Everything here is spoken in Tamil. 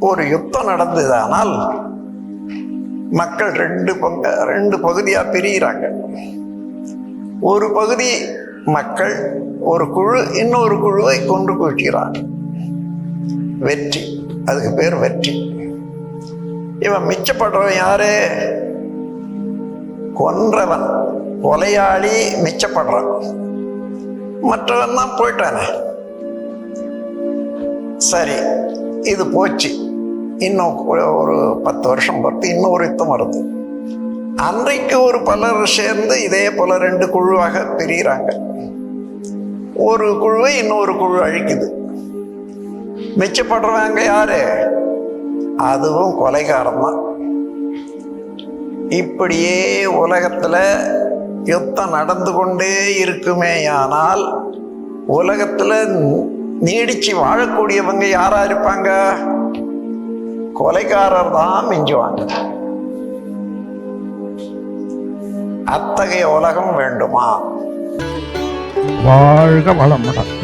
ஒரு யுத்தம் நடந்தது. ஆனால் மக்கள் ரெண்டு பங்க ரெண்டு பகுதியா பிரிகிறாங்க ஒரு பகுதி மக்கள் ஒரு குழு இன்னொரு குழுவை கொண்டு குவிக்கிறார். வெற்றி அதுக்கு பேர் வெற்றி. இவன் மிச்சப்படுறவன் யாரு? கொன்றவன் கொலையாளி மிச்சப்படுறான். மற்றவன் தான் போயிட்டானே. சரி இது போச்சு. இன்னும் ஒரு- பத்து வருஷம் பொறுத்து இன்னொரு யுத்தம் வருது. அன்றைக்கு ஒரு பலர் சேர்ந்து இதே போல ரெண்டு குழுவாக பிரிகிறாங்க. ஒரு குழுவை இன்னொரு குழு அழிக்குது. மிச்சப்படுறவங்க யாரு? அதுவும் கொலைகாரம் தான். இப்படியே உலகத்தில் யுத்தம் நடந்து கொண்டே இருக்குமேயானால் உலகத்தில் நீடிச்சு வாழக்கூடியவங்க யாரா இருப்பாங்க? கொலைக்காரர் தான் மிஞ்சுவாங்க அத்தகைய உலகம் வேண்டுமா? வாழ்க வளமுடன்.